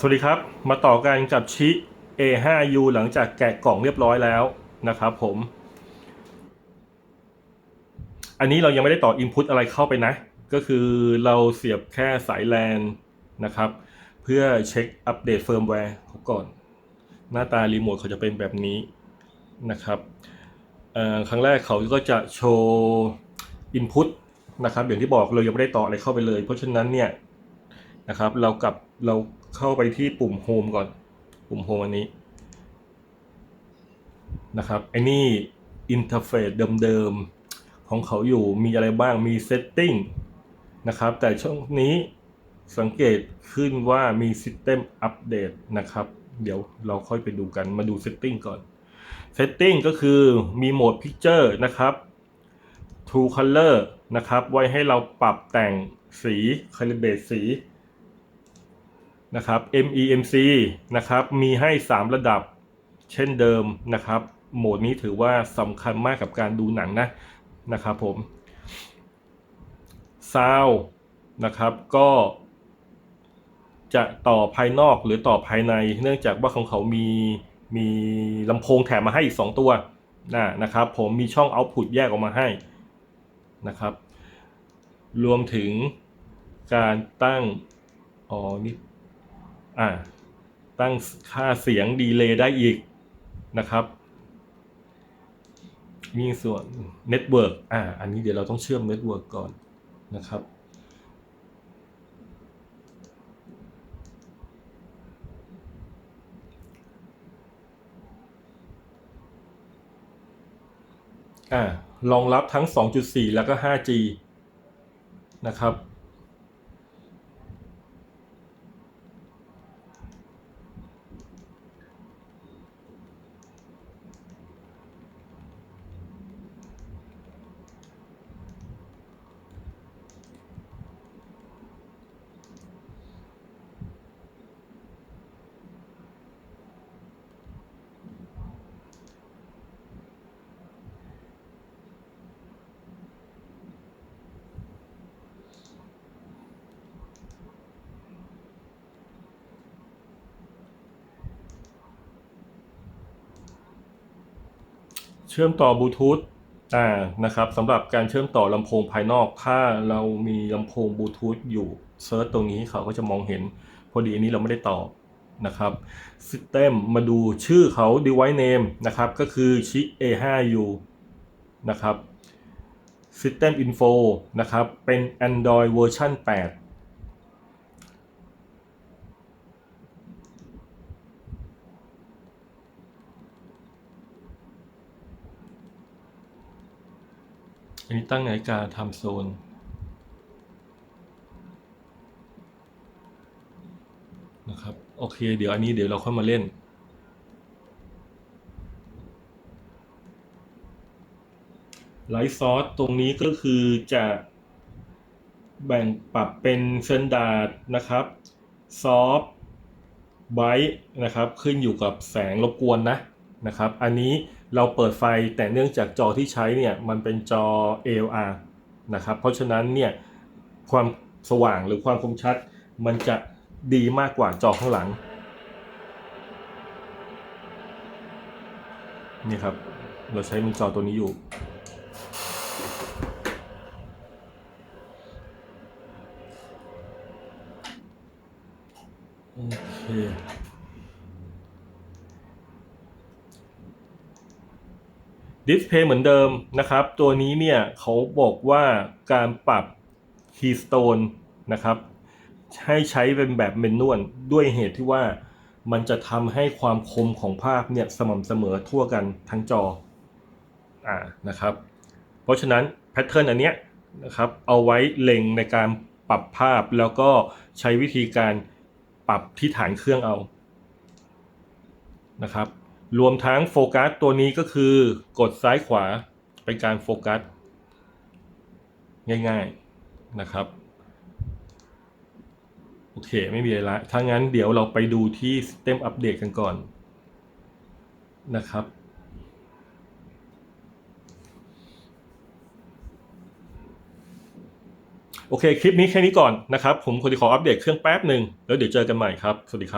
สวัสดีครับ มาต่อกันกับชิ A5U หลังจากแกะกล่องเรียบร้อยแล้วนะครับผม อันนี้เรายังไม่ได้ต่อ Input อะไรเข้าไปนะ ก็คือเราเสียบแค่สายแลนนะครับ เพื่อเช็คอัปเดตเฟิร์มแวร์เขาก่อน หน้าตารีโมทเขาจะเป็นแบบนี้นะครับครั้งแรกเขาก็จะโชว์ Input นะครับ อย่างที่บอกเรายังไม่ได้ต่ออะไรเข้าไปเลย เพราะฉะนั้นเนี่ยนะครับเรากับเรา เข้าไปที่ปุ่ม Home ก่อน ปุ่ม Home อันนี้นะครับไอ้นี่อินเทอร์เฟซเดิมๆ ของเขาอยู่มีอะไรบ้างมี Setting นะครับ แต่ช่วงนี้สังเกตขึ้นว่ามี System Update นะครับ เดี๋ยวเราค่อยไปดูกันมาดู Setting ก่อน Setting ก็คือมีโหมด Picture นะครับ True Color นะครับ ไว้ให้เราปรับแต่งสี Calibrate สี นะครับ MEMC นะครับมีให้ 3 ระดับเช่นเดิมนะครับ โหมดนี้ถือว่าสำคัญมากกับการดูหนังนะนะครับผม Sound นะครับก็จะต่อภายนอกหรือต่อภายใน เนื่องจากว่าของเขามีมีลำโพงแถมมาให้อีก 2 ตัวนะนะครับ ผมมีช่อง Output แยกออกมาให้นะครับ รวมถึงการตั้งอ๋อนี่ อ่าตั้งค่าเสียงดีเลย์ได้อีกนะครับ มีส่วนเน็ตเวิร์กอ่า อันนี้เดี๋ยวเราต้องเชื่อมเน็ตเวิร์กก่อนนะครับ อ่ารองรับทั้ง 2.4 แล้วก็ 5G นะครับ เชื่อมต่อบลูทูธอ่านะครับสำหรับการเชื่อมต่อลำโพงภายนอก ถ้าเรามีลำโพงบลูทูธอยู่เซิร์ชตรงนี้เขาก็จะมองเห็น พอดีอันนี้เราไม่ได้ต่อนะครับ System มาดูชื่อเขา device name นะครับก็คือชิ A5U นะครับ System Info นะครับเป็น Android เวอร์ชัน8 อันนี้ตั้งนาฬิกาทำโซน นะครับ โอเค เดี๋ยวอันนี้เดี๋ยวเราค่อยมาเล่น ไลท์ซอสตรงนี้ก็คือจะแบ่งปรับเป็นเซนดาดนะครับ ซอฟไบต์นะครับ ขึ้นอยู่กับแสงรบกวนนะ นะครับ อันนี้เราเปิดไฟแต่เนื่องจากจอที่ใช้เนี่ยมันเป็นจอ ALR นะครับ เพราะฉะนั้นเนี่ยความสว่างหรือความคมชัดมันจะดีมากกว่าจอข้างหลังนี่ครับ เราใช้มันจอตัวนี้อยู่ โอเค ดิสเพย์เหมือนเดิมนะครับ ตัวนี้เนี่ยเขาบอกว่าการปรับ Keystone นะครับ ให้ใช้เป็นแบบเมนนวลด้วยเหตุที่ว่ามันจะทำให้ความคมของภาพเนี่ยสม่ำเสมอทั่วกันทั้งจออ่านะครับ เพราะฉะนั้นแพทเทิร์นอันเนี้ยนะครับเอาไว้เล็งในการปรับภาพแล้วก็ใช้วิธีการปรับที่ฐานเครื่องเอานะครับ รวมทั้งโฟกัสตัวนี้ก็คือกดซ้ายขวาเป็นการโฟกัส ง่ายๆนะครับ โอเคไม่มีอะไรละถ้างั้นเดี๋ยวเราไปดูที่ System Update กันก่อนนะครับ โอเค คลิปนี้แค่นี้ก่อนนะครับ ผมคนที่ขออัปเดตเครื่องแป๊บหนึ่งแล้วเดี๋ยวเจอกันใหม่ครับ สวัสดีครับ